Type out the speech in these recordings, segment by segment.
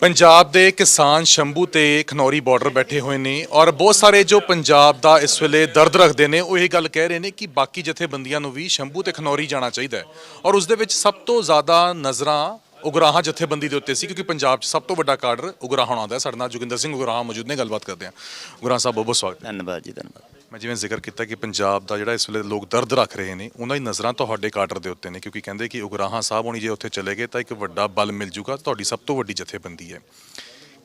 ਪੰਜਾਬ ਦੇ ਕਿਸਾਨ ਸ਼ੰਭੂ ਤੇ ਖਨੌਰੀ ਬਾਰਡਰ ਬੈਠੇ ਹੋਏ ਨੇ ਔਰ ਬਹੁਤ ਸਾਰੇ ਜੋ ਪੰਜਾਬ ਦਾ ਇਸ ਵੇਲੇ ਦਰਦ ਰੱਖਦੇ ਨੇ, ਉਹ ਇਹ ਗੱਲ ਕਹਿ ਰਹੇ ਨੇ ਕਿ ਬਾਕੀ ਜਥੇਬੰਦੀਆਂ ਨੂੰ ਵੀ ਸ਼ੰਭੂ ਤੇ ਖਨੌਰੀ ਜਾਣਾ ਚਾਹੀਦਾ ਹੈ ਔਰ ਉਸ ਦੇ ਵਿੱਚ ਸਭ ਤੋਂ ਜ਼ਿਆਦਾ ਨਜ਼ਰਾਂ ਉਗਰਾਹਾਂ ਜਥੇਬੰਦੀ ਦੇ ਉੱਤੇ ਸੀ ਕਿਉਂਕਿ ਪੰਜਾਬ 'ਚ ਸਭ ਤੋਂ ਵੱਡਾ ਕਾਡਰ ਉਗਰਾਹਾਂ ਆਉਂਦਾ ਹੈ। ਸਾਡੇ ਨਾਲ ਜੋਗਿੰਦਰ ਸਿੰਘ ਉਗਰਾਹਾਂ ਮੌਜੂਦ ਨੇ, ਗੱਲਬਾਤ ਕਰਦੇ ਹਾਂ। ਉਗਰਾਹਾਂ ਸਾਹਿਬ, ਬਹੁਤ ਬਹੁਤ ਸਵਾਗਤ ਧੰਨਵਾਦ ਜੀ, ਧੰਨਵਾਦ। ਮੈਂ ਜਿਵੇਂ ਜ਼ਿਕਰ ਕੀਤਾ ਕਿ ਪੰਜਾਬ ਦਾ ਜਿਹੜਾ ਇਸ ਵੇਲੇ ਲੋਕ ਦਰਦ ਰੱਖ ਰਹੇ ਨੇ, ਉਹਨਾਂ ਦੀ ਨਜ਼ਰਾਂ ਤੁਹਾਡੇ ਕਾਡਰ ਦੇ ਉੱਤੇ ਨੇ, ਕਿਉਂਕਿ ਕਹਿੰਦੇ ਕਿ ਉਗਰਾਹਾਂ ਸਾਹਿਬ ਹੋਣੀ ਜੇ ਉੱਥੇ ਚਲੇ ਗਏ ਤਾਂ ਇੱਕ ਵੱਡਾ ਬਲ ਮਿਲ ਜੂਗਾ, ਤੁਹਾਡੀ ਸਭ ਤੋਂ ਵੱਡੀ ਜਥੇਬੰਦੀ ਹੈ।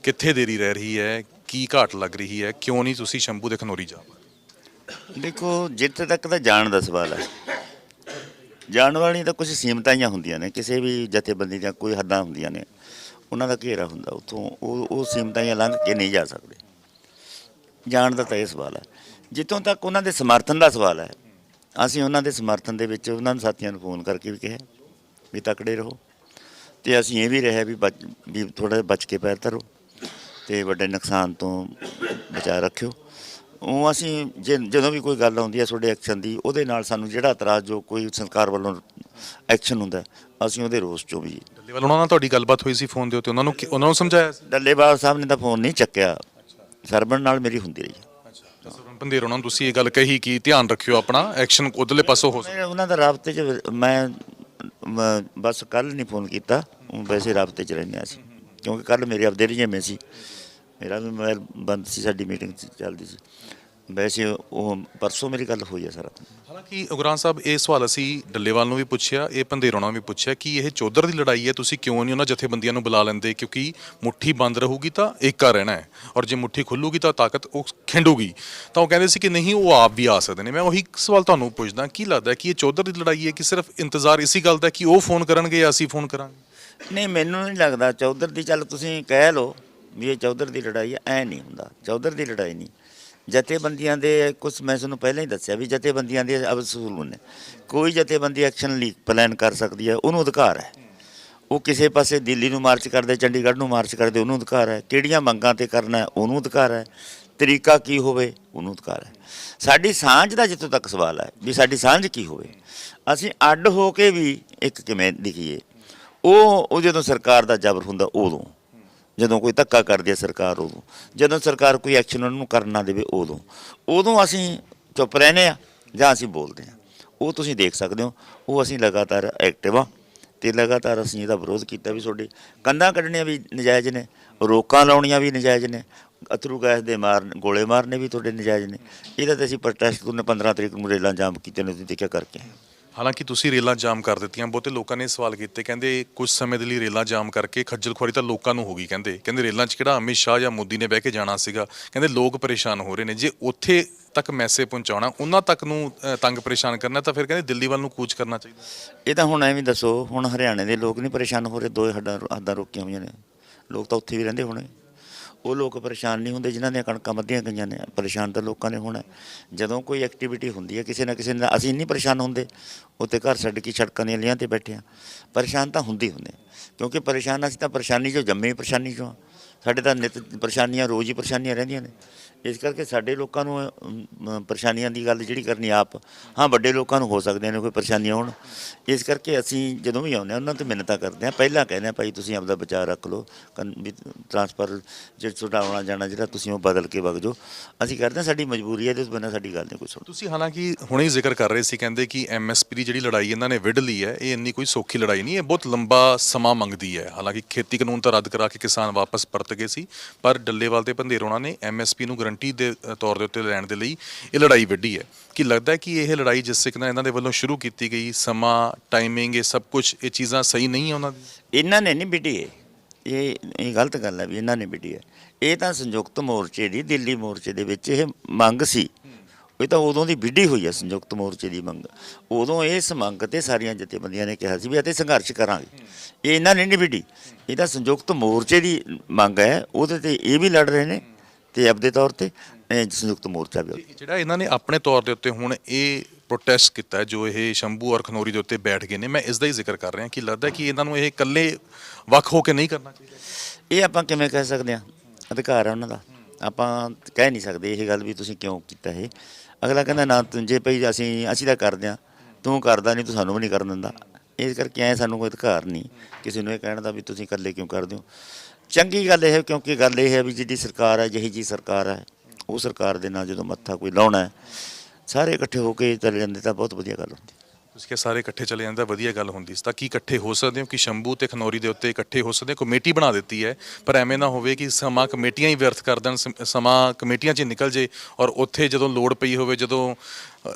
ਕਿੱਥੇ ਦੇਰੀ ਰਹਿ ਰਹੀ ਹੈ, ਕੀ ਘਾਟ ਲੱਗ ਰਹੀ ਹੈ, ਕਿਉਂ ਨਹੀਂ ਤੁਸੀਂ ਸ਼ੰਭੂ ਦੇ ਖਨੌਰੀ ਜਾ ਦੇਖੋ, ਜਿੱਥੇ ਤੱਕ ਤਾਂ ਜਾਣ ਦਾ ਸਵਾਲ ਹੈ। ਜਾਣ ਵਾਲੀ ਤਾਂ ਕੁਝ ਸੀਮਤਾਈਆਂ ਹੁੰਦੀਆਂ ਨੇ, ਕਿਸੇ ਵੀ ਜਥੇਬੰਦੀ ਦੀਆਂ ਕੋਈ ਹੱਦਾਂ ਹੁੰਦੀਆਂ ਨੇ, ਉਹਨਾਂ ਦਾ ਘੇਰਾ ਹੁੰਦਾ, ਉੱਥੋਂ ਉਹ ਉਹ ਸੀਮਤਾਈਆਂ ਲੰਘ ਕੇ ਨਹੀਂ ਜਾ ਸਕਦੇ। ਜਾਣ ਦਾ ਤਾਂ ਇਹ ਸਵਾਲ ਹੈ। ਜਿੱਥੋਂ ਤੱਕ ਉਹਨਾਂ ਦੇ ਸਮਰਥਨ ਦਾ ਸਵਾਲ ਹੈ ਅਸੀਂ ਉਹਨਾਂ ਦੇ ਸਮਰਥਨ ਦੇ ਵਿੱਚ ਉਹਨਾਂ ਨੂੰ ਸਾਥੀਆਂ ਨੂੰ ਫੋਨ ਕਰਕੇ ਵੀ ਕਿਹਾ ਵੀ ਤਕੜੇ ਰਹੋ। ਤੇ ਅਸੀਂ ਇਹ ਵੀ ਰਿਹਾ ਵੀ ਬਚ- ਵੀ ਥੋੜਾ ਬਚ ਕੇ ਪੈਰ ਧਰੋ ਤੇ ਵੱਡੇ ਨੁਕਸਾਨ ਤੋਂ ਬਚਾ ਰੱਖਿਓ। ਉਹ ਅਸੀਂ ਜਦੋਂ ਵੀ ਕੋਈ ਗੱਲ ਆਉਂਦੀ ਹੈ ਤੁਹਾਡੇ ਐਕਸ਼ਨ ਦੀ ਉਹਦੇ ਨਾਲ ਸਾਨੂੰ ਜਿਹੜਾ ਇਤਰਾਜ਼ ਜੋ ਕੋਈ ਸਰਕਾਰ ਵੱਲੋਂ ਐਕਸ਼ਨ ਹੁੰਦਾ ਅਸੀਂ ਉਹਦੇ ਰੋਸ ਚੋਂ ਵੀ ਡੱਲੇਵਾਲ ਉਹਨਾਂ ਨਾਲ ਤੁਹਾਡੀ ਗੱਲਬਾਤ ਹੋਈ ਸੀ ਫੋਨ ਦੇ ਉੱਤੇ? ਉਹਨਾਂ ਨੂੰ ਉਹਨਾਂ ਨੂੰ ਸਮਝਾਇਆ ਸੀ? ਡੱਲੇਵਾਲ ਸਾਹਿਬ ਨੇ ਤਾਂ ਫੋਨ ਨਹੀਂ ਚੱਕਿਆ। ਸਰਬਣ ਨਾਲ ਮੇਰੀ ਹੁੰਦੀ ਰਹੀ। ਅੱਛਾ ਉਹਨਾਂ ਨੂੰ ਤੁਸੀਂ ਇਹ ਗੱਲ ਕਹੀ ਕਿ ਧਿਆਨ ਰੱਖਿਓ ਆਪਣਾ ਐਕਸ਼ਨ ਉਧਰਲੇ ਪਾਸੋਂ ਹੋ ਮੈਂ ਉਹਨਾਂ ਦਾ ਰਾਬਤੇ 'ਚ ਮੈਂ ਬਸ ਕੱਲ ਨਹੀਂ ਫੋਨ ਕੀਤਾ ਵੈਸੇ ਰਾਬਤੇ 'ਚ ਰਹਿੰਦੇ ਹਾਂ ਅਸੀਂ। ਕਿਉਂਕਿ ਕੱਲ ਮੇਰੇ ਆਪਦੇ ਰਜੇਵੇਂ ਸੀ। ਮੇਰਾ ਵੀ ਮੋਬਾਈਲ ਬੰਦ ਸੀ ਸਾਡੀ ਮੀਟਿੰਗ ਚੱਲਦੀ ਸੀ। ਵੈਸੇ ਉਹ ਪਰਸੋਂ ਮੇਰੀ ਗੱਲ ਹੋਈ ਹੈ ਸਰ। ਹਾਲਾਂਕਿ ਉਗਰਾਨ ਸਾਹਿਬ, ਇਹ ਸਵਾਲ ਅਸੀਂ ਡੱਲੇਵਾਲ ਨੂੰ ਵੀ ਪੁੱਛਿਆ, ਇਹ ਪੰਦੇਰੋਂ ਨੂੰ ਵੀ ਪੁੱਛਿਆ ਕਿ ਇਹ ਚੌਧਰ ਦੀ ਲੜਾਈ ਹੈ, ਤੁਸੀਂ ਕਿਉਂ ਨਹੀਂ ਉਹਨਾਂ ਜਥੇਬੰਦੀਆਂ ਨੂੰ ਬੁਲਾ ਲੈਂਦੇ? ਕਿਉਂਕਿ ਮੁੱਠੀ ਬੰਦ ਰਹੂਗੀ ਤਾਂ ਏਕਾ ਰਹਿਣਾ ਹੈ ਔਰ ਜੇ ਮੁੱਠੀ ਖੁੱਲੂਗੀ ਤਾਂ ਤਾਕਤ ਉਹ ਖਿੰਡੂਗੀ। ਤਾਂ ਉਹ ਕਹਿੰਦੇ ਸੀ ਕਿ ਨਹੀਂ, ਉਹ ਆਪ ਵੀ ਆ ਸਕਦੇ ਨੇ। ਮੈਂ ਉਹੀ ਸਵਾਲ ਤੁਹਾਨੂੰ ਪੁੱਛਦਾ, ਕੀ ਲੱਗਦਾ ਕਿ ਇਹ ਚੌਧਰ ਦੀ ਲੜਾਈ ਹੈ ਕਿ ਸਿਰਫ ਇੰਤਜ਼ਾਰ ਇਸੀ ਗੱਲ ਦਾ ਕਿ ਉਹ ਫੋਨ ਕਰਨਗੇ ਜਾਂ ਅਸੀਂ ਫੋਨ ਕਰਾਂਗੇ? ਨਹੀਂ, ਮੈਨੂੰ ਨਹੀਂ ਲੱਗਦਾ। ਚੌਧਰ ਦੀ, ਚੱਲ ਤੁਸੀਂ ਕਹਿ ਲਓ ਵੀ ਇਹ ਚੌਧਰ ਦੀ ਲੜਾਈ ਹੈ, ਐ ਨਹੀਂ ਹੁੰਦਾ। ਚੌਧਰ ਦੀ ਲੜਾਈ ਨਹੀਂ। ਜਥੇਬੰਦੀਆਂ ਦੇ ਕੁਝ ਮੈਂ ਤੁਹਾਨੂੰ ਪਹਿਲਾਂ ਹੀ ਦੱਸਿਆ ਵੀ ਜਥੇਬੰਦੀਆਂ ਦੇ ਅਸੂਲ ਨੇ ਕੋਈ ਜਥੇਬੰਦੀ ਐਕਸ਼ਨ ਲੀਕ ਪਲਾਨ ਕਰ ਸਕਦੀ ਹੈ, ਉਹਨੂੰ ਅਧਿਕਾਰ ਹੈ। ਉਹ ਕਿਸੇ ਪਾਸੇ ਦਿੱਲੀ ਨੂੰ ਮਾਰਚ ਕਰਦੇ, ਚੰਡੀਗੜ੍ਹ ਨੂੰ ਮਾਰਚ ਕਰਦੇ, ਉਹਨੂੰ ਅਧਿਕਾਰ ਹੈ। ਕਿਹੜੀਆਂ ਮੰਗਾਂ ਤੇ ਕਰਨਾ ਉਹਨੂੰ ਅਧਿਕਾਰ ਹੈ। ਤਰੀਕਾ ਕੀ ਹੋਵੇ, ਉਹਨੂੰ ਅਧਿਕਾਰ ਹੈ। ਸਾਡੀ ਸਾਂਝ ਦਾ ਜਿੱਥੋਂ ਤੱਕ ਸਵਾਲ ਹੈ ਵੀ ਸਾਡੀ ਸਾਂਝ ਕੀ ਹੋਵੇ। ਅਸੀਂ ਅੱਡ ਹੋ ਕੇ ਵੀ ਇੱਕ ਕਿਵੇਂ ਦਿਖੀਏ, ਉਹ ਉਹ ਜਦੋਂ ਸਰਕਾਰ ਦਾ ਜ਼ਬਰ ਹੁੰਦਾ ਉਦੋਂ। ਜਦੋਂ ਕੋਈ ਧੱਕਾ ਕਰਦੀ ਹੈ ਸਰਕਾਰ ਉਦੋਂ, ਜਦੋਂ ਸਰਕਾਰ ਕੋਈ ਐਕਸ਼ਨ ਉਹਨਾਂ ਨੂੰ ਕਰਨ ਨਾ ਦੇਵੇ ਉਦੋਂ। ਉਦੋਂ ਅਸੀਂ ਚੁੱਪ ਰਹਿੰਦੇ ਆ ਜਾਂ ਅਸੀਂ ਬੋਲਦੇ ਆ ਉਹ ਤੁਸੀਂ ਦੇਖ ਸਕਦੇ ਹੋ, ਉਹ ਅਸੀਂ ਲਗਾਤਾਰ ਐਕਟਿਵ ਆ ਤੇ ਲਗਾਤਾਰ ਅਸੀਂ ਇਹਦਾ ਵਿਰੋਧ ਕੀਤਾ ਵੀ ਤੁਹਾਡੇ। ਕੰਧਾਂ ਕੱਢਣੀਆਂ ਵੀ ਨਜਾਇਜ਼ ਨੇ, ਰੋਕਾਂ ਲਾਉਣੀਆਂ ਵੀ ਨਜਾਇਜ਼ ਨੇ, ਅਥਰੂ ਗੈਸ ਦੇ ਮਾਰਨ ਗੋਲੇ ਮਾਰਨੇ ਵੀ ਤੁਹਾਡੇ ਨਜਾਇਜ਼ ਨੇ। ਇਹਦਾ ਤੇ ਅਸੀਂ ਪ੍ਰੋਟੈਸਟ ਕਰਨੇ 15 ਤਰੀਕ ਨੂੰ ਰੇਲਾਂ ਜਾਮ ਕੀਤੇ ਨੇ, ਤੁਸੀਂ ਦੇਖਿਆ ਕਰਕੇ। ਹਾਲਾਂਕਿ ਤੁਸੀਂ ਰੇਲਾਂ ਜਾਮ ਕਰ ਦਿੱਤੀਆਂ, ਬਹੁਤੇ ਲੋਕਾਂ ਨੇ ਸਵਾਲ ਕੀਤੇ, ਕਹਿੰਦੇ ਕੁਝ ਸਮੇਂ ਦੇ ਲਈ ਰੇਲਾਂ ਜਾਮ ਕਰਕੇ ਖੱਜਲ ਖੁਆਰੀ ਤਾਂ ਲੋਕਾਂ ਨੂੰ ਹੋ ਗਈ, ਕਹਿੰਦੇ ਕਹਿੰਦੇ ਰੇਲਾਂ 'ਚ ਕਿਹੜਾ ਅਮਿਤ ਸ਼ਾਹ ਜਾਂ ਮੋਦੀ ਨੇ ਬਹਿ ਕੇ ਜਾਣਾ ਸੀਗਾ, ਕਹਿੰਦੇ ਲੋਕ ਪਰੇਸ਼ਾਨ ਹੋ ਰਹੇ ਨੇ, ਜੇ ਉੱਥੇ ਤੱਕ ਮੈਸੇਜ ਪਹੁੰਚਾਉਣਾ, ਉਹਨਾਂ ਤੱਕ ਨੂੰ ਤੰਗ ਪਰੇਸ਼ਾਨ ਕਰਨਾ, ਤਾਂ ਫਿਰ ਕਹਿੰਦੇ ਦਿੱਲੀ ਵੱਲ ਨੂੰ ਕੂਚ ਕਰਨਾ ਚਾਹੀਦਾ। ਇਹ ਤਾਂ ਹੁਣ ਐਵੇਂ ਦੱਸੋ, ਹੁਣ ਹਰਿਆਣੇ ਦੇ ਲੋਕ ਨਹੀਂ ਪਰੇਸ਼ਾਨ ਹੋ ਰਹੇ, ਦੋ ਹੱਦਾਂ ਹੱਦਾਂ ਰੋਕੀਆਂ ਹੋਈਆਂ ਨੇ, ਲੋਕ ਤਾਂ ਉੱਥੇ ਵੀ ਰਹਿੰਦੇ ਹੋਣੇ। ਉਹ ਲੋਕ ਪਰੇਸ਼ਾਨ ਨਹੀਂ ਹੁੰਦੇ ਜਿਨ੍ਹਾਂ ਦੀਆਂ ਕਣਕਾਂ ਵੱਧੀਆਂ ਗਈਆਂ ਨੇ। ਪਰੇਸ਼ਾਨ ਤਾਂ ਲੋਕਾਂ ਨੇ ਹੋਣਾ। ਜਦੋਂ ਕੋਈ ਐਕਟੀਵਿਟੀ ਹੁੰਦੀ ਹੈ, ਕਿਸੇ ਨਾ ਕਿਸੇ ਨਾਲ ਅਸੀਂ ਨਹੀਂ ਪਰੇਸ਼ਾਨ ਹੁੰਦੇ। ਉੱਤੇ ਘਰ ਛੱਡ ਕੇ ਸੜਕਾਂ ਦੀਆਂ ਲੀਆਂ ਤੇ ਬੈਠੇ ਹਾਂ ਪਰੇਸ਼ਾਨ ਤਾਂ ਹੁੰਦੇ ਹੀ ਹੁੰਦੇ ਕਿਉਂਕਿ ਪਰੇਸ਼ਾਨ ਅਸੀਂ ਤਾਂ ਪਰੇਸ਼ਾਨੀ 'ਚੋਂ ਜੰਮੇ ਹੀ ਪਰੇਸ਼ਾਨੀ ਚੋਂ ਹਾਂ। ਸਾਡੇ ਤਾਂ ਨਿਤ ਪਰੇਸ਼ਾਨੀਆਂ, ਰੋਜ਼ ਹੀ ਪਰੇਸ਼ਾਨੀਆਂ ਰਹਿੰਦੀਆਂ ਨੇ। ਇਸ ਕਰਕੇ ਸਾਡੇ ਲੋਕਾਂ ਨੂੰ ਅਮ, ਪਰੇਸ਼ਾਨੀਆਂ ਦੀ ਗੱਲ ਜਿਹੜੀ ਕਰਨੀ ਆਪ ਹਾਂ ਵੱਡੇ ਲੋਕਾਂ ਨੂੰ ਹੋ ਸਕਦੇ ਨੇ ਕੋਈ ਪਰੇਸ਼ਾਨੀਆਂ ਹੋਣ। ਇਸ ਕਰਕੇ ਅਸੀਂ ਜਦੋਂ ਵੀ ਆਉਂਦੇ ਹਾਂ ਉਹਨਾਂ ਤੋਂ ਮਿੰਨਤਾਂ ਕਰਦੇ ਹਾਂ। ਪਹਿਲਾਂ ਕਹਿੰਦੇ ਹਾਂ ਭਾਈ ਤੁਸੀਂ ਆਪਦਾ ਬਚਾਅ ਰੱਖ ਲਓ। ਕਨ- ਵੀ ਟਰਾਂਸਫਰ ਜਿਹੜਾ ਤੁਹਾਡਾ ਆਉਣਾ ਜਾਣਾ ਜਿਹੜਾ ਤੁਸੀਂ ਉਹ ਬਦਲ ਕੇ ਵਗ ਜਾਓ। ਅਸੀਂ ਕਰਦੇ ਹਾਂ ਸਾਡੀ ਮਜਬੂਰੀ ਹੈ ਤੇ ਉਸ ਬਿਨਾਂ ਸਾਡੀ ਗੱਲ ਨਹੀਂ ਕੋਈ ਸੁਣ ਤੁਸੀਂ ਹਾਲਾਂਕਿ ਹੁਣੇ ਹੀ ਜ਼ਿਕਰ ਕਰ ਰਹੇ ਸੀ ਕਹਿੰਦੇ ਕਿ ਐਮਐਸਪੀ ਦੀ ਜਿਹੜੀ ਲੜਾਈ ਇਹਨਾਂ ਨੇ ਵਿੱਢ ਲਈ ਹੈ ਇਹ ਇੰਨੀ ਕੋਈ ਸੌਖੀ ਲੜਾਈ ਨਹੀਂ ਇਹ ਬਹੁਤ ਲੰਬਾ ਸਮਾਂ ਮੰਗਦੀ ਹੈ। ਹਾਲਾਂਕਿ ਖੇਤੀ ਕਾਨੂੰਨ ਤਾਂ ਰੱਦ ਕਰਾ ਕੇ ਕਿਸਾਨ ਵਾਪਸ ਪਰਤ ਗਏ ਸੀ ਪਰ ਡੱਲੇਵਾਲ ਤੇ ਪੰਧੇਰੋਣਾ ਨੇ ਐਮਐਸਪੀ ਨੂੰ ਗਰੰਟੀ ਦੇ ਤੌਰ ਦੇ ਉੱਤੇ ਲੈਣ ਦੇ ਲਈ ਇਹ ਲੜਾਈ ਵਿੱਢੀ ਹੈ। ਕੀ ਲੱਗਦਾ ਹੈ ਕਿ ਇਹ ਲੜਾਈ ਜਿਸ ਸਿੱਖ ਇਹਨਾਂ ਦੇ ਵੱਲੋਂ ਸ਼ੁਰੂ ਕੀਤੀ ਗਈ, ਸਮਾਂ ਟਾਈਮਿੰਗ ਇਹ ਸਭ ਕੁਝ ਇਹ ਚੀਜ਼ਾਂ ਸਹੀ ਨਹੀਂ ਹੈ ਉਹਨਾਂ ਦੀ ਇਹਨਾਂ ਨੇ ਨਹੀਂ ਵਿਢੀ ਇਹ। ਇਹ ਗਲਤ ਗੱਲ ਹੈ ਵੀ ਇਹਨਾਂ ਨੇ ਵਿਢੀ ਹੈ। ਇਹ ਤਾਂ ਸੰਯੁਕਤ ਮੋਰਚੇ ਦੀ, ਦਿੱਲੀ ਮੋਰਚੇ ਦੇ ਵਿੱਚ ਇਹ ਮੰਗ ਸੀ। ਇਹ ਤਾਂ ਉਦੋਂ ਦੀ ਵਿਢੀ ਹੋਈ ਹੈ, ਸੰਯੁਕਤ ਮੋਰਚੇ ਦੀ ਮੰਗ। ਉਦੋਂ ਇਸ ਮੰਗ ਤੇ ਸਾਰੀਆਂ ਜਥੇਬੰਦੀਆਂ ਨੇ ਕਿਹਾ ਸੀ ਵੀ ਅਤੇ ਸੰਘਰਸ਼ ਕਰਾਂਗੇ। ਇਹ ਇਹਨਾਂ ਨੇ ਨਹੀਂ ਵਿੱਢੀ। ਇਹ ਤਾਂ ਸੰਯੁਕਤ ਮੋਰਚੇ ਦੀ ਮੰਗ ਹੈ, ਉਹਦੇ ਤੇ ਇਹ ਵੀ ਲੜ ਰਹੇ ਨੇ। ਤੇ ਆਪਦੇ ਤੌਰ ਤੇ ਇਹ ਸੰਯੁਕਤ ਮੋਰਚਾ ਵੀ ਜਿਹੜਾ ਇਹਨਾਂ ਨੇ ਆਪਣੇ ਤੌਰ ਦੇ ਉੱਤੇ ਹੁਣ ਇਹ ਪ੍ਰੋਟੈਸਟ ਕੀਤਾ ਜੋ ਇਹ ਸ਼ੰਭੂ ਔਰ ਖਨੌਰੀ ਦੇ ਉੱਤੇ ਬੈਠ ਗਏ ਨੇ ਮੈਂ ਇਸ ਦਾ ਹੀ ਜ਼ਿਕਰ ਕਰ ਰਿਹਾ ਕਿ ਲੱਗਦਾ ਕਿ ਇਹਨਾਂ ਨੂੰ ਇਹ ਇਕੱਲੇ ਵੱਖ ਹੋ ਕੇ ਨਹੀਂ ਕਰਨਾ ਚਾਹੀਦਾ। ਇਹ ਆਪਾਂ ਕਿਵੇਂ ਕਹਿ ਸਕਦੇ ਹਾਂ? ਅਧਿਕਾਰ ਹੈ ਉਹਨਾਂ ਦਾ। ਆਪਾਂ ਕਹਿ ਨਹੀਂ ਸਕਦੇ ਇਹ ਗੱਲ ਵੀ ਤੁਸੀਂ ਕਿਉਂ ਕੀਤਾ ਇਹ? ਅਗਲਾ ਕਹਿੰਦਾ ਨਾ ਜੇ ਭਈ ਅਸੀਂ ਅਸੀਂ ਤਾਂ ਕਰਦੇ ਹਾਂ। ਤੂੰ ਕਰਦਾ ਨਹੀਂ ਤੂੰ ਸਾਨੂੰ ਵੀ ਨਹੀਂ ਕਰਨ ਦਿੰਦਾ। ਇਸ ਕਰਕੇ ਐ ਸਾਨੂੰ ਕੋਈ ਅਧਿਕਾਰ ਨਹੀਂ ਕਿਸੇ ਨੂੰ ਇਹ ਕਹਿਣ ਦਾ ਵੀ ਤੁਸੀਂ ਇਕੱਲੇ ਕਿਉਂ ਕਰਦੇ ਹੋ। ਚੰਗੀ ਗੱਲ ਇਹ ਹੈ ਕਿਉਂਕਿ ਗੱਲ ਇਹ ਹੈ ਵੀ ਜਿਹੜੀ ਸਰਕਾਰ ਹੈ, ਜਿਹੀ ਜੀ ਸਰਕਾਰ ਹੈ, ਉਹ ਸਰਕਾਰ ਦੇ ਨਾਲ ਜਦੋਂ ਮੱਥਾ ਕੋਈ ਲਾਉਣਾ ਹੈ, ਸਾਰੇ ਇਕੱਠੇ ਹੋ ਕੇ ਚਲੇ ਜਾਂਦੇ ਤਾਂ ਬਹੁਤ ਵਧੀਆ ਗੱਲ ਹੁੰਦੀ। ਤੁਸੀਂ ਕਿ ਸਾਰੇ ਇਕੱਠੇ ਚਲੇ ਜਾਂਦੇ ਤਾਂ ਵਧੀਆ ਗੱਲ ਹੁੰਦੀ ਸੀ। ਤਾਂ ਕੀ ਇਕੱਠੇ ਹੋ ਸਕਦੇ ਹੋ? ਕਿ ਸ਼ੰਭੂ ਤੇ ਖਨੌਰੀ ਦੇ ਉੱਤੇ ਇਕੱਠੇ ਹੋ ਸਕਦੇ ਹੋ? ਕਮੇਟੀ ਬਣਾ ਦਿੱਤੀ ਹੈ, ਪਰ ਐਵੇਂ ਨਾ ਹੋਵੇ ਕਿ ਸਮਾਂ ਕਮੇਟੀਆਂ ਹੀ ਵਿਅਰਥ ਕਰ ਦੇਣ, ਸਮਾਂ ਕਮੇਟੀਆਂ 'ਚ ਨਿਕਲ ਜੇ ਔਰ ਉੱਥੇ ਜਦੋਂ ਲੋੜ ਪਈ ਹੋਵੇ, ਜਦੋਂ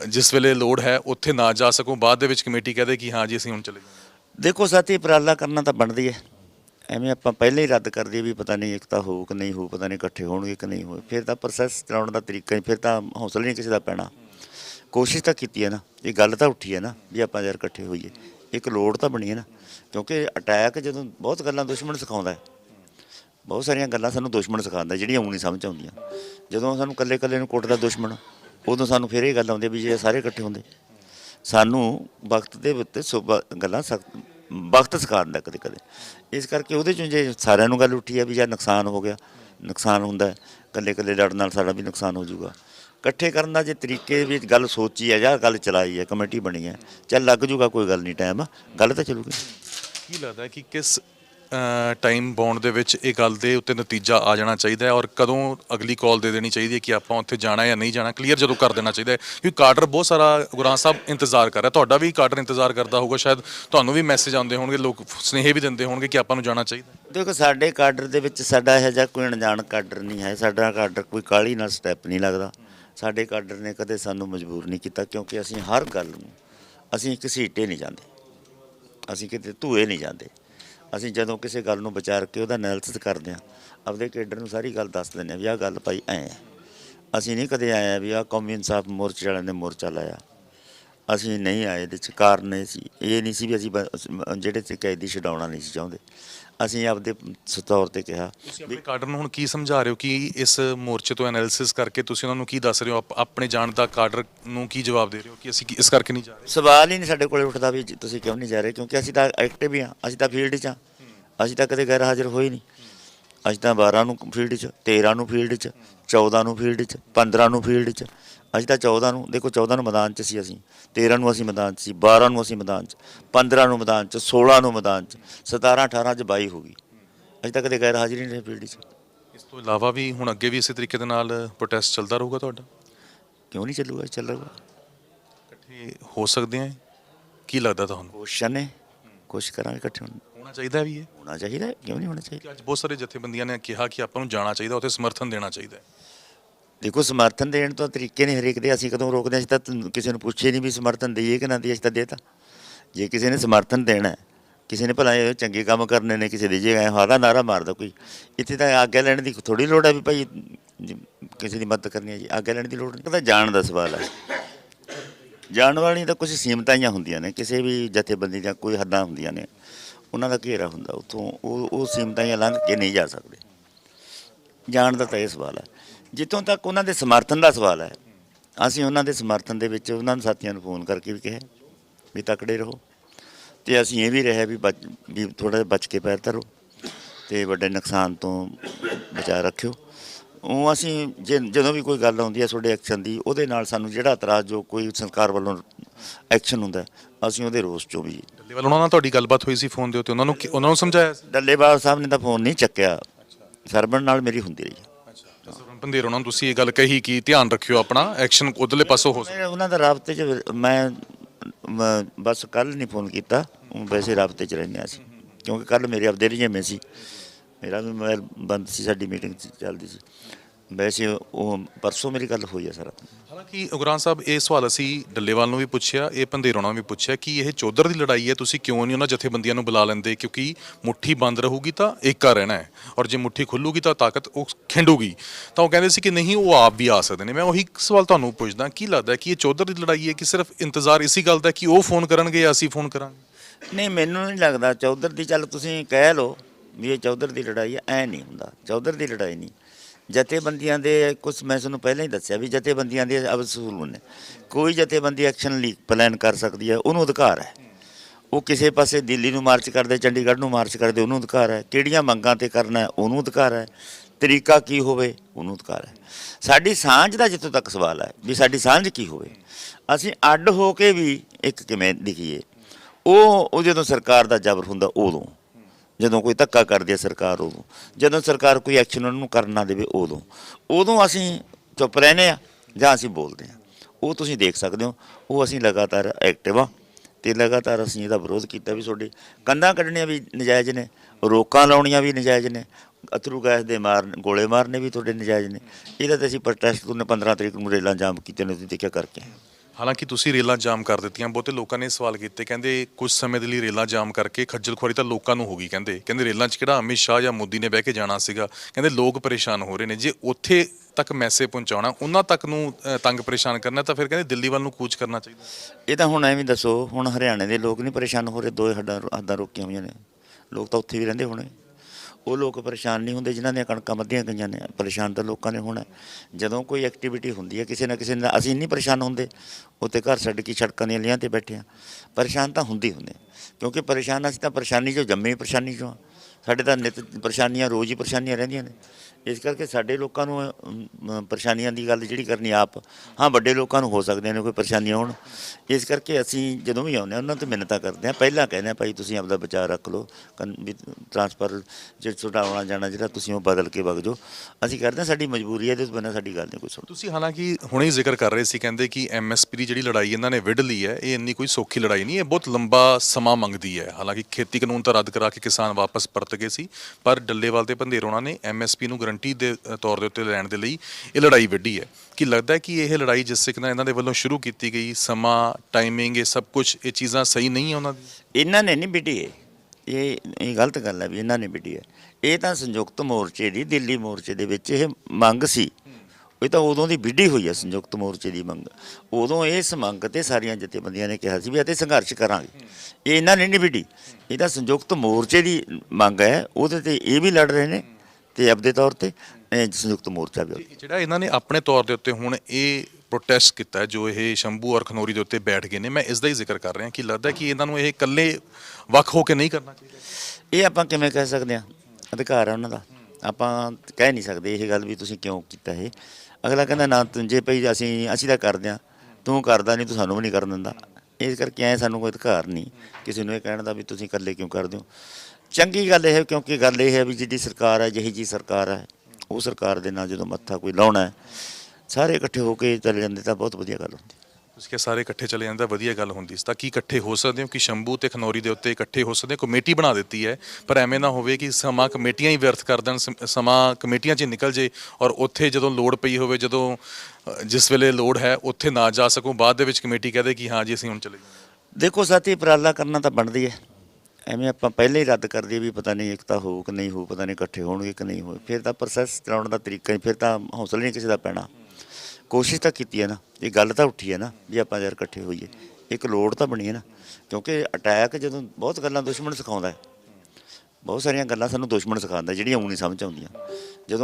ਜਿਸ ਵੇਲੇ ਲੋੜ ਹੈ, ਉੱਥੇ ਨਾ ਜਾ ਸਕੋ। ਬਾਅਦ ਦੇ ਵਿੱਚ ਕਮੇਟੀ ਕਹਦੇ ਕਿ ਹਾਂ ਜੀ, ਅਸੀਂ ਹੁਣ ਚਲੇ ਜਾਣਾ ਦੇਖੋ ਸਾਥੀ, ਉਪਰਾਲਾ ਕਰਨਾ ਤਾਂ ਬਣਦੀ ਹੈ। ਐਵੇਂ ਆਪਾਂ ਪਹਿਲਾਂ ਹੀ ਰੱਦ ਕਰ ਦਈਏ ਵੀ ਪਤਾ ਨਹੀਂ ਇੱਕ ਤਾਂ ਹੋਊ ਕਿ ਨਹੀਂ ਹੋਊ, ਪਤਾ ਨਹੀਂ ਇਕੱਠੇ ਹੋਣਗੇ ਕਿ ਨਹੀਂ ਹੋਏ। ਫਿਰ ਤਾਂ ਪ੍ਰੋਸੈਸ ਚਲਾਉਣ ਦਾ ਤਰੀਕਾ ਹੀ, ਫਿਰ ਤਾਂ ਹੌਸਲਾ ਨਹੀਂ ਕਿਸੇ ਦਾ ਪੈਣਾ। ਕੋਸ਼ਿਸ਼ ਤਾਂ ਕੀਤੀ ਹੈ ਨਾ, ਇਹ ਗੱਲ ਤਾਂ ਉੱਠੀ ਹੈ ਨਾ ਵੀ ਆਪਾਂ ਯਾਰ ਇਕੱਠੇ ਹੋਈਏ। ਇੱਕ ਲੋੜ ਤਾਂ ਬਣੀ ਹੈ ਨਾ, ਕਿਉਂਕਿ ਅਟੈਕ ਜਦੋਂ ਬਹੁਤ ਗੱਲਾਂ ਦੁਸ਼ਮਣ ਸਿਖਾਉਂਦਾ ਹੈ। ਬਹੁਤ ਸਾਰੀਆਂ ਗੱਲਾਂ ਸਾਨੂੰ ਦੁਸ਼ਮਣ ਸਿਖਾਉਂਦਾ ਜਿਹੜੀਆਂ ਉਹ ਨਹੀਂ ਸਮਝ ਆਉਂਦੀਆਂ। ਜਦੋਂ ਸਾਨੂੰ ਕੱਲੇ ਕੱਲੇ ਨੂੰ ਕੁੱਟਦਾ ਦੁਸ਼ਮਣ ਉਦੋਂ ਸਾਨੂੰ ਫਿਰ ਇਹ ਗੱਲ ਆਉਂਦੀ ਵੀ ਜੇ ਸਾਰੇ ਇਕੱਠੇ ਹੁੰਦੇ ਸਾਨੂੰ ਵਕਤ ਦੇ ਉੱਤੇ ਸੁਬਾ ਗੱਲਾਂ ਸਖਤ ਵਕਤ ਸਿਖਾਉਂਦਾ ਕਦੇ ਕਦੇ ਇਸ ਕਰਕੇ ਉਹਦੇ ਚੋਂ ਜੇ ਸਾਰਿਆਂ ਨੂੰ ਗੱਲ ਉੱਠੀ ਹੈ ਵੀ ਜਾਂ ਨੁਕਸਾਨ ਹੋ ਗਿਆ ਨੁਕਸਾਨ ਹੁੰਦਾ ਹੈ, ਕੱਲੇ ਕੱਲੇ ਲੜਨ ਨਾਲ ਸਾਡਾ ਵੀ ਨੁਕਸਾਨ ਹੋ ਜਾਊਗਾ। ਇਕੱਠੇ ਕਰਨ ਦਾ ਜੇ ਤਰੀਕੇ ਵਿੱਚ ਗੱਲ ਸੋਚੀ ਹੈ ਜਾਂ ਗੱਲ ਚਲਾਈ ਹੈ ਕਮੇਟੀ ਬਣੀ ਹੈ ਚੱਲ ਲੱਗ ਜੂਗਾ ਕੋਈ ਗੱਲ ਨਹੀਂ ਟਾਈਮ ਗੱਲ ਤਾਂ ਚੱਲੂਗੀ। ਕੀ ਲੱਗਦਾ ਕਿ ਕਿਸ ਟਾਈਮ ਬੌਂਡ ਦੇ ਵਿੱਚ ਇਹ ਗੱਲ ਦੇ ਉੱਤੇ ਨਤੀਜਾ ਆ ਜਾਣਾ ਚਾਹੀਦਾ ਹੈ ਔਰ ਕਦੋਂ ਅਗਲੀ ਕਾਲ ਦੇ ਦੇਣੀ ਚਾਹੀਦੀ ਹੈ ਕਿ ਆਪਾਂ ਉੱਥੇ ਜਾਣਾ ਜਾਂ ਨਹੀਂ ਜਾਣਾ ਕਲੀਅਰ ਜਦੋਂ ਕਰ ਦੇਣਾ ਚਾਹੀਦਾ ਹੈ, ਕਿਉਂਕਿ ਕਾਡਰ ਬਹੁਤ ਸਾਰਾ ਗੁਰਾਂ ਸਾਹਿਬ ਇੰਤਜ਼ਾਰ ਕਰ ਰਿਹਾ, ਤੁਹਾਡਾ ਵੀ ਕਾਡਰ ਇੰਤਜ਼ਾਰ ਕਰਦਾ ਹੋਊਗਾ, ਸ਼ਾਇਦ ਤੁਹਾਨੂੰ ਵੀ ਮੈਸੇਜ ਆਉਂਦੇ ਹੋਣਗੇ, ਲੋਕ ਸਨੇਹ ਵੀ ਦਿੰਦੇ ਹੋਣਗੇ ਕਿ ਆਪਾਂ ਨੂੰ ਜਾਣਾ ਚਾਹੀਦਾ ਦੇਖੋ, ਸਾਡੇ ਕਾਡਰ ਦੇ ਵਿੱਚ ਸਾਡਾ ਇਹੋ ਜਿਹਾ ਕੋਈ ਅਣਜਾਣ ਕਾਡਰ ਨਹੀਂ ਹੈ, ਸਾਡਾ ਕਾਡਰ ਕੋਈ ਕਾਲੀ ਨਾਲ ਸਟੈਪ ਨਹੀਂ ਲੱਗਦਾ। ਸਾਡੇ ਕਾਡਰ ਨੇ ਕਦੇ ਸਾਨੂੰ ਮਜਬੂਰ ਨਹੀਂ ਕੀਤਾ, ਕਿਉਂਕਿ ਅਸੀਂ ਹਰ ਗੱਲ ਨੂੰ, ਅਸੀਂ ਘਸੀਟੇ ਨਹੀਂ ਜਾਂਦੇ, ਅਸੀਂ ਕਿਤੇ ਧੂਏ ਨਹੀਂ ਜਾਂਦੇ। ਅਸੀਂ ਜਦੋਂ ਕਿਸੇ ਗੱਲ ਨੂੰ ਵਿਚਾਰ ਕੇ ਉਹਦਾ ਐਨਾਲਿਸਿਸ ਕਰਦੇ ਹਾਂ, ਆਪਦੇ ਕੇਡਰ ਨੂੰ ਸਾਰੀ ਗੱਲ ਦੱਸ ਦਿੰਦੇ ਹਾਂ ਵੀ ਆਹ ਗੱਲ ਭਾਈ ਐ ਅਸੀਂ ਨਹੀਂ ਕਦੇ ਆਏ ਆ ਵੀ ਆਹ ਕੌਮੀ ਇਨਸਾਫ ਮੋਰਚੇ ਵਾਲਿਆਂ ਨੇ ਮੋਰਚਾ ਲਾਇਆ। ਅਸੀਂ ਨਹੀਂ ਆਏ, ਇਹਦੇ ਚ ਕਾਰਨ ਇਹ ਸੀ। ਇਹ ਨਹੀਂ ਸੀ ਵੀ ਅਸੀਂ ਬ- ਜਿਹੜੇ ਤੇ ਕੈਦੀ ਛਡਾਉਣਾ ਨਹੀਂ ਸੀ ਚਾਹੁੰਦੇ। ਅਸੀਂ ਆਪਦੇ ਤੌਰ ਤੇ ਕਿਹਾ ਤੁਸੀਂ ਆਪਣੇ ਕਾਡਰ ਨੂੰ ਹੁਣ ਕੀ ਸਮਝਾ ਰਹੇ ਹੋ ਕਿ ਇਸ ਮੋਰਚੇ ਤੋਂ ਐਨਾਲਿਸਿਸ ਕਰਕੇ ਤੁਸੀਂ ਉਹਨਾਂ ਨੂੰ ਕੀ ਦੱਸ ਰਹੇ ਹੋ? ਆਪ- ਆਪਣੇ ਜਾਣ ਦਾ ਕਾਡਰ ਨੂੰ ਕੀ ਜਵਾਬ ਦੇ ਰਹੇ ਹੋ ਕਿ ਅਸੀਂ ਇਸ ਕਰਕੇ ਨਹੀਂ ਜਾ ਰਹੇ? ਸਵਾਲ ਹੀ ਨਹੀਂ ਸਾਡੇ ਕੋਲੇ ਉੱਠਦਾ ਵੀ ਤੁਸੀਂ ਕਿਉਂ ਨਹੀਂ ਜਾ ਰਹੇ? ਕਿਉਂਕਿ ਅਸੀਂ ਤਾਂ ਐਕਟਿਵ ਹੀ ਹਾਂ ਅਸੀਂ ਤਾਂ ਫੀਲਡ 'ਚ ਹਾਂ। ਅਸੀਂ ਤਾਂ ਕਦੇ ਗੈਰ ਹਾਜ਼ਰ ਹੋਏ ਨਹੀਂ। ਅਸੀਂ ਤਾਂ 12 ਨੂੰ ਫੀਲਡ 'ਚ 13 ਨੂੰ ਫੀਲਡ 'ਚ 14 ਨੂੰ ਫੀਲਡ 'ਚ 15 ਨੂੰ ਫੀਲਡ 'ਚ ਅਸੀਂ ਤਾਂ 14 ਨੂੰ ਦੇਖੋ 14 ਨੂੰ ਮੈਦਾਨ 'ਚ ਸੀ ਅਸੀਂ 13 ਨੂੰ ਅਸੀਂ ਮੈਦਾਨ 'ਚ ਸੀ 12 ਨੂੰ ਅਸੀਂ ਮੈਦਾਨ 'ਚ 15 ਨੂੰ ਮੈਦਾਨ 'ਚ 16 ਨੂੰ ਮੈਦਾਨ 'ਚ 17 18 'ਚ 22 ਹੋ ਗਈ। ਅਸੀਂ ਤਾਂ ਕਦੇ ਗੈਰ ਹਾਜ਼ਰ ਨਹੀਂ ਰਹੇ ਫੀਲਡ 'ਚ। ਇਸ ਤੋਂ ਇਲਾਵਾ ਵੀ ਹੁਣ ਅੱਗੇ ਵੀ ਇਸੇ ਤਰੀਕੇ ਦੇ ਨਾਲ ਪ੍ਰੋਟੈਸਟ ਚੱਲਦਾ ਰਹੂਗਾ ਤੁਹਾਡਾ? ਕਿਉਂ ਨਹੀਂ ਚੱਲੂਗਾ ਚੱਲੂਗਾ ਇਕੱਠੇ ਹੋ ਸਕਦੇ ਆ ਕੀ ਲੱਗਦਾ ਤੁਹਾਨੂੰ? ਕੋਸ਼ਿਸ਼ ਨੇ। ਕੋਸ਼ਿਸ਼ ਕਰਾਂਗੇ ਇਕੱਠੇ ਹੋਣ ਹੋਣਾ ਚਾਹੀਦਾ ਵੀ ਇਹ? ਹੋਣਾ ਚਾਹੀਦਾ ਕਿਉਂ ਨਹੀਂ ਹੋਣਾ ਚਾਹੀਦਾ? ਅੱਜ ਬਹੁਤ ਸਾਰੇ ਜਥੇਬੰਦੀਆਂ ਨੇ ਕਿਹਾ ਕਿ ਆਪਾਂ ਨੂੰ ਜਾਣਾ ਚਾਹੀਦਾ ਉੱਥੇ ਸਮਰਥਨ ਦੇਣਾ ਚਾਹੀਦਾ ਦੇਖੋ ਸਮਰਥਨ ਦੇਣ ਤੋਂ ਤਰੀਕੇ ਨੇ ਹਰੇਕ ਦੇ। ਅਸੀਂ ਕਦੋਂ ਰੋਕਦੇ ਹਾਂ? ਅਸੀਂ ਤਾਂ ਕਿਸੇ ਨੂੰ ਪੁੱਛੇ ਨਹੀਂ ਵੀ ਸਮਰਥਨ ਦਈਏ ਕਿ ਨਾ ਦਈਏ ਅਸੀਂ ਤਾਂ ਦੇਤਾ ਜੇ ਕਿਸੇ ਨੇ ਸਮਰਥਨ ਦੇਣਾ ਕਿਸੇ ਨੇ ਭਲਾ ਇਹ ਚੰਗੇ ਕੰਮ ਕਰਨੇ ਨੇ ਕਿਸੇ ਦੇ ਜੇ ਹਾਰਾ ਹਾਦਾ ਨਾਰਾ ਮਾਰਦਾ ਕੋਈ ਇੱਥੇ ਤਾਂ ਆਗਿਆ ਲੈਣ ਦੀ ਥੋੜੀ ਲੋੜ ਹੈ ਵੀ ਭਾਈ ਜੀ, ਕਿਸੇ ਦੀ ਮਦਦ ਕਰਨੀ ਹੈ ਜੀ ਆਗਿਆ ਲੈਣ ਦੀ ਲੋੜ ਨਹੀਂ ਇਹ ਤਾਂ ਜਾਣ ਦਾ ਸਵਾਲ ਹੈ। ਜਾਣ ਵਾਲੀ ਤਾਂ ਕੁਝ ਸੀਮਤਾਂ ਹੁੰਦੀਆਂ ਨੇ ਕਿਸੇ ਵੀ ਜਥੇਬੰਦੀ ਜਾਂ ਕੋਈ ਹੱਦਾਂ ਹੁੰਦੀਆਂ ਨੇ ਉਹਨਾਂ ਦਾ ਘੇਰਾ ਹੁੰਦਾ ਉੱਥੋਂ ਉਹ ਉਹ ਸੀਮਤਾਂ ਲੰਘ ਕੇ ਨਹੀਂ ਜਾ ਸਕਦੇ। ਜਾਣ ਦਾ ਤਾਂ ਇਹ ਸਵਾਲ ਹੈ। ਜਿੱਥੋਂ ਤੱਕ ਉਹਨਾਂ ਦੇ ਸਮਰਥਨ ਦਾ ਸਵਾਲ ਹੈ ਅਸੀਂ ਉਹਨਾਂ ਦੇ ਸਮਰਥਨ ਦੇ ਵਿੱਚ ਉਹਨਾਂ ਨੂੰ ਸਾਥੀਆਂ ਨੂੰ ਫੋਨ ਕਰਕੇ ਵੀ ਕਿਹਾ ਵੀ ਤਕੜੇ ਰਹੋ ਤੇ ਅਸੀਂ ਇਹ ਵੀ ਰਿਹਾ ਵੀ ਵੀ ਥੋੜਾ ਜਿਹਾ ਬਚ ਕੇ ਪੈਰ ਧਰੋ ਤੇ ਵੱਡੇ ਨੁਕਸਾਨ ਤੋਂ ਬਚਾ ਰੱਖਿਓ। ਉਹ ਅਸੀਂ ਜੇ- ਜਦੋਂ ਵੀ ਕੋਈ ਗੱਲ ਆਉਂਦੀ ਹੈ ਤੁਹਾਡੇ ਐਕਸ਼ਨ ਦੀ ਉਹਦੇ ਨਾਲ ਸਾਨੂੰ ਜਿਹੜਾ ਇਤਰਾਜ਼ ਜੋ ਕੋਈ ਸਰਕਾਰ ਵੱਲੋਂ ਐਕਸ਼ਨ ਹੁੰਦਾ ਅਸੀਂ ਉਹਦੇ ਰੋਸ ਚੋਂ ਵੀ ਡੱਲੇ ਵੱਲ ਉਹਨਾਂ ਨਾਲ ਤੁਹਾਡੀ ਗੱਲਬਾਤ ਹੋਈ ਸੀ ਫੋਨ ਦੇ ਉੱਤੇ ਉਹਨਾਂ ਨੂੰ ਉਹਨਾਂ ਨੂੰ ਸਮਝਾਇਆ ਡੱਲੇਵਾਲ ਸਾਹਿਬ ਨੇ ਤਾਂ ਫੋਨ ਨਹੀਂ ਚੱਕਿਆ। ਸਰਬਣ ਨਾਲ ਮੇਰੀ ਹੁੰਦੀ ਰਹੀ ਹੈ ਉਹਨਾਂ ਨੂੰ ਤੁਸੀਂ ਇਹ ਗੱਲ ਕਹੀ ਕਿ ਧਿਆਨ ਰੱਖਿਓ ਆਪਣਾ ਐਕਸ਼ਨ ਉਧਰਲੇ ਪਾਸੋਂ ਹੋ ਮੈਂ ਉਹਨਾਂ ਦਾ ਰਾਬਤੇ ਚ ਮੈਂ ਮੈਂ ਬਸ ਕੱਲ ਨਹੀਂ ਫੋਨ ਕੀਤਾ ਊਂ ਵੈਸੇ ਰਾਬਤੇ ਚ ਰਹਿੰਦੇ ਹਾਂ ਅਸੀਂ। ਕਿਉਂਕਿ ਕੱਲ ਮੇਰੇ ਆਪਦੇ ਰਜੇਵੇਂ ਸੀ। ਮੇਰਾ ਵੀ ਮੋਬਾਈਲ ਬੰਦ ਸੀ, ਸਾਡੀ ਮੀਟਿੰਗ ਚੱਲਦੀ ਸੀ। ਵੈਸੇ ਉਹ ਪਰਸੋਂ ਮੇਰੀ ਗੱਲ ਹੋਈ ਹੈ ਸਰ। ਹਾਲਾਂਕਿ ਉਗਰਾਨ ਸਾਹਿਬ ਇਹ ਸਵਾਲ ਅਸੀਂ ਡੱਲੇਵਾਲ ਨੂੰ ਵੀ ਪੁੱਛਿਆ ਇਹ ਪੰਦੇਰੋਂ ਨੂੰ ਵੀ ਪੁੱਛਿਆ ਕਿ ਇਹ ਚੌਧਰ ਦੀ ਲੜਾਈ ਹੈ ਤੁਸੀਂ ਕਿਉਂ ਨਹੀਂ ਉਹਨਾਂ ਜਥੇਬੰਦੀਆਂ ਨੂੰ ਬੁਲਾ ਲੈਂਦੇ? ਕਿਉਂਕਿ ਮੁੱਠੀ ਬੰਦ ਰਹੂਗੀ ਤਾਂ ਏਕਾ ਰਹਿਣਾ ਹੈ ਔਰ ਜੇ ਮੁੱਠੀ ਖੁੱਲੂਗੀ ਤਾਂ ਤਾਕਤ ਉਹ ਖਿੰਡੂਗੀ। ਤਾਂ ਉਹ ਕਹਿੰਦੇ ਸੀ ਕਿ ਨਹੀਂ ਉਹ ਆਪ ਵੀ ਆ ਸਕਦੇ ਨੇ। ਮੈਂ ਉਹੀ ਸਵਾਲ ਤੁਹਾਨੂੰ ਪੁੱਛਦਾ ਕੀ ਲੱਗਦਾ ਕਿ ਇਹ ਚੌਧਰ ਦੀ ਲੜਾਈ ਹੈ ਕਿ ਸਿਰਫ ਇੰਤਜ਼ਾਰ ਇਸੀ ਗੱਲ ਦਾ ਕਿ ਉਹ ਫੋਨ ਕਰਨਗੇ ਜਾਂ ਅਸੀਂ ਫੋਨ ਕਰਾਂਗੇ? ਨਹੀਂ ਮੈਨੂੰ ਨਹੀਂ ਲੱਗਦਾ। ਚੌਧਰ ਦੀ ਚੱਲ ਤੁਸੀਂ ਕਹਿ ਲਓ ਵੀ ਇਹ ਚੌਧਰ ਦੀ ਲੜਾਈ ਹੈ ਐ ਨਹੀਂ ਹੁੰਦਾ। ਚੌਧਰ ਦੀ ਲੜਾਈ ਨਹੀਂ। ਜਥੇਬੰਦੀਆਂ ਦੇ ਕੁਝ ਮੈਂ ਤੁਹਾਨੂੰ ਪਹਿਲਾਂ ਹੀ ਦੱਸਿਆ ਵੀ ਜਥੇਬੰਦੀਆਂ ਦੇ ਅਸੂਲ ਨੇ। ਕੋਈ ਜਥੇਬੰਦੀ ਐਕਸ਼ਨ ਲਈ ਪਲਾਨ ਕਰ ਸਕਦੀ ਹੈ, ਉਹਨੂੰ ਅਧਿਕਾਰ ਹੈ। ਉਹ ਕਿਸੇ ਪਾਸੇ ਦਿੱਲੀ ਨੂੰ ਮਾਰਚ ਕਰਦੇ, ਚੰਡੀਗੜ੍ਹ ਨੂੰ ਮਾਰਚ ਕਰਦੇ, ਉਹਨੂੰ ਅਧਿਕਾਰ ਹੈ। ਕਿਹੜੀਆਂ ਮੰਗਾਂ ਤੇ ਕਰਨਾ ਹੈ, ਉਹਨੂੰ ਅਧਿਕਾਰ ਹੈ। ਤਰੀਕਾ ਕੀ ਹੋਵੇ, ਉਹਨੂੰ ਅਧਿਕਾਰ ਹੈ। ਸਾਡੀ ਸਾਂਝ ਦਾ ਜਿੱਥੋਂ ਤੱਕ ਸਵਾਲ ਹੈ ਵੀ ਸਾਡੀ ਸਾਂਝ ਕੀ ਹੋਵੇ। ਅਸੀਂ ਅੱਡ ਹੋ ਕੇ ਵੀ ਇੱਕ ਕਿਵੇਂ ਦਿਖੀਏ ਉਹ ਉਹ ਜਦੋਂ ਸਰਕਾਰ ਦਾ ਜ਼ਬਰ ਹੁੰਦਾ, ਉਦੋਂ। ਜਦੋਂ ਕੋਈ ਧੱਕਾ ਕਰਦੀ ਹੈ ਸਰਕਾਰ ਉਦੋਂ, ਜਦੋਂ ਸਰਕਾਰ ਕੋਈ ਐਕਸ਼ਨ ਉਹਨਾਂ ਨੂੰ ਕਰਨ ਨਾ ਦੇਵੇ ਉਦੋਂ ਉਦੋਂ ਅਸੀਂ ਚੁੱਪ ਰਹਿੰਦੇ ਆ ਜਾਂ ਅਸੀਂ ਬੋਲਦੇ ਆ। ਉਹ ਤੁਸੀਂ ਦੇਖ ਸਕਦੇ ਹੋ, ਉਹ ਅਸੀਂ ਲਗਾਤਾਰ ਐਕਟਿਵ ਆ ਤੇ ਲਗਾਤਾਰ ਅਸੀਂ ਇਹਦਾ ਵਿਰੋਧ ਕੀਤਾ ਵੀ ਤੁਹਾਡੇ, ਕੰਧਾਂ ਕੱਢਣੀਆਂ ਵੀ ਨਜਾਇਜ਼ ਨੇ, ਰੋਕਾਂ ਲਾਉਣੀਆਂ ਵੀ ਨਜਾਇਜ਼ ਨੇ, ਅਥਰੂ ਗੈਸ ਦੇ ਮਾਰ, ਗੋਲੇ ਮਾਰਨੇ ਵੀ ਤੁਹਾਡੇ ਨਜਾਇਜ਼ ਨੇ। ਇਹਦਾ ਤੇ ਅਸੀਂ ਪ੍ਰੋਟੈਸਟ ਤੋਂ 15 ਤਰੀਕ ਨੂੰ ਰੇਲਾਂ ਜਾਮ ਕੀਤੇ ਨੇ, ਤੁਸੀਂ ਦੇਖਿਆ ਕਰਕੇ। ਹਾਲਾਂਕਿ ਤੁਸੀਂ ਰੇਲਾਂ ਜਾਮ ਕਰ ਦਿੱਤੀਆਂ, ਬਹੁਤੇ ਲੋਕਾਂ ਨੇ ਸਵਾਲ ਕੀਤੇ, ਕਹਿੰਦੇ ਕੁਝ ਸਮੇਂ ਦੇ ਲਈ ਰੇਲਾਂ ਜਾਮ ਕਰਕੇ ਖੱਜਲ ਖੁਆਰੀ ਤਾਂ ਲੋਕਾਂ ਨੂੰ ਹੋ ਗਈ, ਕਹਿੰਦੇ। ਕਹਿੰਦੇ ਰੇਲਾਂ 'ਚ ਕਿਹੜਾ ਅਮਿਤ ਸ਼ਾਹ ਜਾਂ ਮੋਦੀ ਨੇ ਬਹਿ ਕੇ ਜਾਣਾ ਸੀਗਾ? ਕਹਿੰਦੇ ਲੋਕ ਪਰੇਸ਼ਾਨ ਹੋ ਰਹੇ ਨੇ। ਜੇ ਉੱਥੇ ਤੱਕ ਮੈਸੇਜ ਪਹੁੰਚਾਉਣਾ, ਉਹਨਾਂ ਤੱਕ ਨੂੰ ਤੰਗ ਪਰੇਸ਼ਾਨ ਕਰਨਾ, ਤਾਂ ਫਿਰ ਕਹਿੰਦੇ ਦਿੱਲੀ ਵੱਲ ਨੂੰ ਕੂਚ ਕਰਨਾ ਚਾਹੀਦਾ। ਇਹ ਤਾਂ ਹੁਣ ਐਵੇਂ ਦੱਸੋ, ਹੁਣ ਹਰਿਆਣੇ ਦੇ ਲੋਕ ਨਹੀਂ ਪਰੇਸ਼ਾਨ ਹੋ ਰਹੇ ਦੋ ਹੱਡਾਂ ਹੱਦਾਂ ਰੋਕੀਆਂ ਹੋਈਆਂ ਨੇ। ਲੋਕ ਤਾਂ ਉੱਥੇ ਵੀ ਰਹਿੰਦੇ ਹੋਣੇ। ਉਹ ਲੋਕ ਪਰੇਸ਼ਾਨ ਨਹੀਂ ਹੁੰਦੇ ਜਿਨ੍ਹਾਂ ਦੀਆਂ ਕਣਕਾਂ ਵੱਧੀਆਂ ਗਈਆਂ ਨੇ। ਪਰੇਸ਼ਾਨ ਤਾਂ ਲੋਕਾਂ ਨੇ ਹੋਣਾ। ਜਦੋਂ ਕੋਈ ਐਕਟੀਵਿਟੀ ਹੁੰਦੀ ਹੈ, ਕਿਸੇ ਨਾ ਕਿਸੇ ਨਾਲ ਅਸੀਂ ਨਹੀਂ ਪਰੇਸ਼ਾਨ ਹੁੰਦੇ। ਉੱਤੇ ਘਰ ਛੱਡ ਕੇ ਸੜਕਾਂ ਦੀਆਂ ਲੀਆਂ ਤੇ ਬੈਠੇ ਆ। ਪਰੇਸ਼ਾਨ ਤਾਂ ਹੁੰਦੇ ਹੀ ਹੁੰਦੇ। ਕਿਉਂਕਿ ਪਰੇਸ਼ਾਨ ਅਸੀਂ ਤਾਂ ਪਰੇਸ਼ਾਨੀ ਚੋਂ ਜੰਮੇ ਹੀ ਪਰੇਸ਼ਾਨੀ ਚੋਂ ਹਾਂ। ਸਾਡੇ ਤਾਂ ਨਿਤ ਪਰੇਸ਼ਾਨੀਆਂ, ਰੋਜ਼ ਹੀ ਪਰੇਸ਼ਾਨੀਆਂ ਰਹਿੰਦੀਆਂ ਨੇ। ਇਸ ਕਰਕੇ ਸਾਡੇ ਲੋਕਾਂ ਨੂੰ ਅਮ, ਪਰੇਸ਼ਾਨੀਆਂ ਦੀ ਗੱਲ ਜਿਹੜੀ ਕਰਨੀ ਆਪ ਹਾਂ ਵੱਡੇ ਲੋਕਾਂ ਨੂੰ ਹੋ ਸਕਦੇ ਨੇ ਕੋਈ ਪਰੇਸ਼ਾਨੀਆਂ ਹੋਣ। ਇਸ ਕਰਕੇ ਅਸੀਂ ਜਦੋਂ ਵੀ ਆਉਂਦੇ ਹਾਂ ਉਹਨਾਂ ਤੋਂ ਮਿੰਨਤਾਂ ਕਰਦੇ ਹਾਂ। ਪਹਿਲਾਂ ਕਹਿੰਦੇ ਹਾਂ ਭਾਈ ਤੁਸੀਂ ਆਪਦਾ ਬਚਾਅ ਰੱਖ ਲਓ। ਕਨ- ਵੀ ਟਰਾਂਸਫਰ ਜਿਹੜਾ ਤੁਹਾਡਾ ਆਉਣਾ ਜਾਣਾ ਜਿਹੜਾ ਤੁਸੀਂ ਉਹ ਬਦਲ ਕੇ ਵਗ ਜਾਓ। ਅਸੀਂ ਕਰਦੇ ਹਾਂ ਸਾਡੀ ਮਜਬੂਰੀ ਹੈ ਇਹਦੇ ਤੋਂ ਬਿਨਾਂ ਸਾਡੀ ਗੱਲ ਨਹੀਂ ਕੋਈ ਸੁਣ ਤੁਸੀਂ ਹਾਲਾਂਕਿ ਹੁਣੇ ਹੀ ਜ਼ਿਕਰ ਕਰ ਰਹੇ ਸੀ ਕਹਿੰਦੇ ਕਿ ਐਮਐਸਪੀ ਦੀ ਜਿਹੜੀ ਲੜਾਈ ਇਹਨਾਂ ਨੇ ਵਿੱਢ ਲਈ ਹੈ ਇਹ ਇੰਨੀ ਕੋਈ ਸੌਖੀ ਲੜਾਈ ਨਹੀਂ ਇਹ ਬਹੁਤ ਲੰਬਾ ਸਮਾਂ ਮੰਗਦੀ ਹੈ। ਹਾਲਾਂਕਿ ਖੇਤੀ ਕਾਨੂੰਨ ਤਾਂ ਰੱਦ ਕਰਾ ਕੇ ਕਿਸਾਨ ਵਾਪਸ ਪਰਤ ਗਏ ਸੀ ਪਰ ਡੱਲੇਵਾਲ ਤੇ ਭੰਦੇਰੋਣਾ ਨੇ ਐਮਐਸਪੀ ਨੂੰ ਗਰੰਟੀ ਦੇ ਤੌਰ ਦੇ ਉੱਤੇ ਲੈਣ ਦੇ ਲਈ ਇਹ ਲੜਾਈ ਵਿੱਢੀ ਹੈ। ਕੀ ਲੱਗਦਾ ਹੈ ਕਿ ਇਹ ਲੜਾਈ ਜਿਸ ਸਿੱਖ ਨਾਲ ਇਹਨਾਂ ਦੇ ਵੱਲੋਂ ਸ਼ੁਰੂ ਕੀਤੀ ਗਈ, ਸਮਾਂ ਟਾਈਮਿੰਗ ਇਹ ਸਭ ਕੁਝ ਇਹ ਚੀਜ਼ਾਂ ਸਹੀ ਨਹੀਂ ਹੈ ਉਹਨਾਂ ਦੀ ਇਹਨਾਂ ਨੇ ਨਹੀਂ ਬਿਟੀ ਇਹ। ਇਹ ਗਲਤ ਗੱਲ ਹੈ ਵੀ ਇਹਨਾਂ ਨੇ ਬਿਟੀ ਹੈ। ਇਹ ਤਾਂ ਸੰਯੁਕਤ ਮੋਰਚੇ ਦੀ, ਦਿੱਲੀ ਮੋਰਚੇ ਦੇ ਵਿੱਚ ਇਹ ਮੰਗ ਸੀ। ਇਹ ਤਾਂ ਉਦੋਂ ਦੀ ਵਿੱਢੀ ਹੋਈ ਹੈ, ਸੰਯੁਕਤ ਮੋਰਚੇ ਦੀ ਮੰਗ। ਉਦੋਂ ਇਸ ਮੰਗ ਤੇ ਸਾਰੀਆਂ ਜਥੇਬੰਦੀਆਂ ਨੇ ਕਿਹਾ ਸੀ ਵੀ ਅਤੇ ਸੰਘਰਸ਼ ਕਰਾਂਗੇ। ਇਹ ਇਹਨਾਂ ਨੇ ਨਹੀਂ ਵਿੱਢੀ। ਇਹ ਤਾਂ ਸੰਯੁਕਤ ਮੋਰਚੇ ਦੀ ਮੰਗ ਹੈ, ਉਹਦੇ ਤੇ ਇਹ ਵੀ ਲੜ ਰਹੇ ਨੇ। ਤੇ ਆਪਦੇ ਤੌਰ ਤੇ ਇਹ ਸੰਯੁਕਤ ਮੋਰਚਾ ਵੀ ਜਿਹੜਾ ਇਹਨਾਂ ਨੇ ਆਪਣੇ ਤੌਰ ਦੇ ਉੱਤੇ ਹੁਣ ਇਹ ਪ੍ਰੋਟੈਸਟ ਕੀਤਾ ਜੋ ਇਹ ਸ਼ੰਭੂ ਔਰ ਖਨੌਰੀ ਦੇ ਉੱਤੇ ਬੈਠ ਗਏ ਨੇ ਮੈਂ ਇਸ ਦਾ ਹੀ ਜ਼ਿਕਰ ਕਰ ਰਿਹਾ ਕਿ ਲੱਗਦਾ ਕਿ ਇਹਨਾਂ ਨੂੰ ਇਹ ਇਕੱਲੇ ਵੱਖ ਹੋ ਕੇ ਨਹੀਂ ਕਰਨਾ ਚਾਹੀਦਾ। ਇਹ ਆਪਾਂ ਕਿਵੇਂ ਕਹਿ ਸਕਦੇ ਹਾਂ? ਅਧਿਕਾਰ ਹੈ ਉਹਨਾਂ ਦਾ। ਆਪਾਂ ਕਹਿ ਨਹੀਂ ਸਕਦੇ ਇਹ ਗੱਲ ਵੀ ਤੁਸੀਂ ਕਿਉਂ ਕੀਤਾ ਇਹ। ਅਗਲਾ ਕਹਿੰਦਾ ਨਾ ਤੂੰ ਜੇ ਭਈ ਅਸੀਂ ਅਸੀਂ ਤਾਂ ਕਰਦੇ ਹਾਂ। ਤੂੰ ਕਰਦਾ ਨਹੀਂ ਤੂੰ ਸਾਨੂੰ ਵੀ ਨਹੀਂ ਕਰਨ ਦਿੰਦਾ। ਇਸ ਕਰਕੇ ਐ ਸਾਨੂੰ ਕੋਈ ਅਧਿਕਾਰ ਨਹੀਂ ਕਿਸੇ ਨੂੰ ਇਹ ਕਹਿਣ ਦਾ ਵੀ ਤੁਸੀਂ ਇਕੱਲੇ ਕਿਉਂ ਕਰਦੇ ਹੋ। ਚੰਗੀ ਗੱਲ ਇਹ ਹੈ ਕਿਉਂਕਿ ਗੱਲ ਇਹ ਹੈ ਵੀ ਜਿਹੜੀ ਸਰਕਾਰ ਹੈ, ਜਿਹੀ ਜੀ ਸਰਕਾਰ ਹੈ, ਉਹ ਸਰਕਾਰ ਦੇ ਨਾਲ ਜਦੋਂ ਮੱਥਾ ਕੋਈ ਲਾਉਣਾ ਹੈ, ਸਾਰੇ ਇਕੱਠੇ ਹੋ ਕੇ ਚੱਲ ਜਾਂਦੇ ਤਾਂ ਬਹੁਤ ਵਧੀਆ ਗੱਲ ਹੁੰਦੀ। ਤੁਸੀਂ ਕਿ ਸਾਰੇ ਇਕੱਠੇ ਚਲੇ ਜਾਂਦੇ ਤਾਂ ਵਧੀਆ ਗੱਲ ਹੁੰਦੀ ਸੀ। ਤਾਂ ਕੀ ਇਕੱਠੇ ਹੋ ਸਕਦੇ ਹੋ? ਕਿ ਸ਼ੰਭੂ ਤੇ ਖਨੌਰੀ ਦੇ ਉੱਤੇ ਇਕੱਠੇ ਹੋ ਸਕਦੇ ਹੋ? ਕਮੇਟੀ ਬਣਾ ਦਿੱਤੀ ਹੈ ਪਰ ਐਵੇਂ ਨਾ ਹੋਵੇ ਕਿ ਸਮਾਂ ਕਮੇਟੀਆਂ ਹੀ ਵਿਅਰਥ ਕਰ ਦੇਣ ਸਮ- ਸਮਾਂ ਕਮੇਟੀਆਂ 'ਚ ਹੀ ਨਿਕਲ ਜੇ ਔਰ ਉੱਥੇ ਜਦੋਂ ਲੋੜ ਪਈ ਹੋਵੇ ਜਦੋਂ ਅ, ਜਿਸ ਵੇਲੇ ਲੋੜ ਹੈ ਉੱਥੇ ਨਾ ਜਾ ਸਕੋ। ਬਾਅਦ ਦੇ ਵਿੱਚ ਕਮੇਟੀ ਕਹਦੇ ਕਿ ਹਾਂ ਜੀ ਅਸੀਂ ਹੁਣ ਚਲੇ ਜਾਣਾ ਦੇਖੋ ਸਾਥੀ ਉਪਰਾਲਾ ਕਰਨਾ ਤਾਂ ਬਣਦੀ ਹੈ। ਐਵੇਂ ਆਪਾਂ ਪਹਿਲੇ ਹੀ ਰੱਦ ਕਰ ਦਈਏ ਵੀ ਪਤਾ ਨਹੀਂ ਇੱਕ ਤਾਂ ਹੋਊ ਕਿ ਨਹੀਂ ਹੋਊ ਪਤਾ ਨਹੀਂ ਇਕੱਠੇ ਹੋਣਗੇ ਕਿ ਨਹੀਂ ਹੋਏ। ਫਿਰ ਤਾਂ ਪ੍ਰੋਸੈਸ ਚਲਾਉਣ ਦਾ ਤਰੀਕਾ ਹੀ ਫਿਰ ਤਾਂ ਹੌਸਲਾ ਨਹੀਂ ਕਿਸੇ ਦਾ ਪੈਣਾ। ਕੋਸ਼ਿਸ਼ ਤਾਂ ਕੀਤੀ ਹੈ ਨਾ ਇਹ ਗੱਲ ਤਾਂ ਉੱਠੀ ਹੈ ਨਾ, ਵੀ ਆਪਾਂ ਯਾਰ ਇਕੱਠੇ ਹੋਈਏ, ਇੱਕ ਲੋੜ ਤਾਂ ਬਣੀ ਹੈ ਨਾ, ਕਿਉਂਕਿ ਅਟੈਕ ਜਦੋਂ ਬਹੁਤ ਗੱਲਾਂ ਦੁਸ਼ਮਣ ਸਿਖਾਉਂਦਾ ਹੈ, ਬਹੁਤ ਸਾਰੀਆਂ ਗੱਲਾਂ ਸਾਨੂੰ ਦੁਸ਼ਮਣ ਸਿਖਾਉਂਦਾ ਜਿਹੜੀਆਂ ਉਹ ਨਹੀਂ ਸਮਝ ਆਉਂਦੀਆਂ। ਜਦੋਂ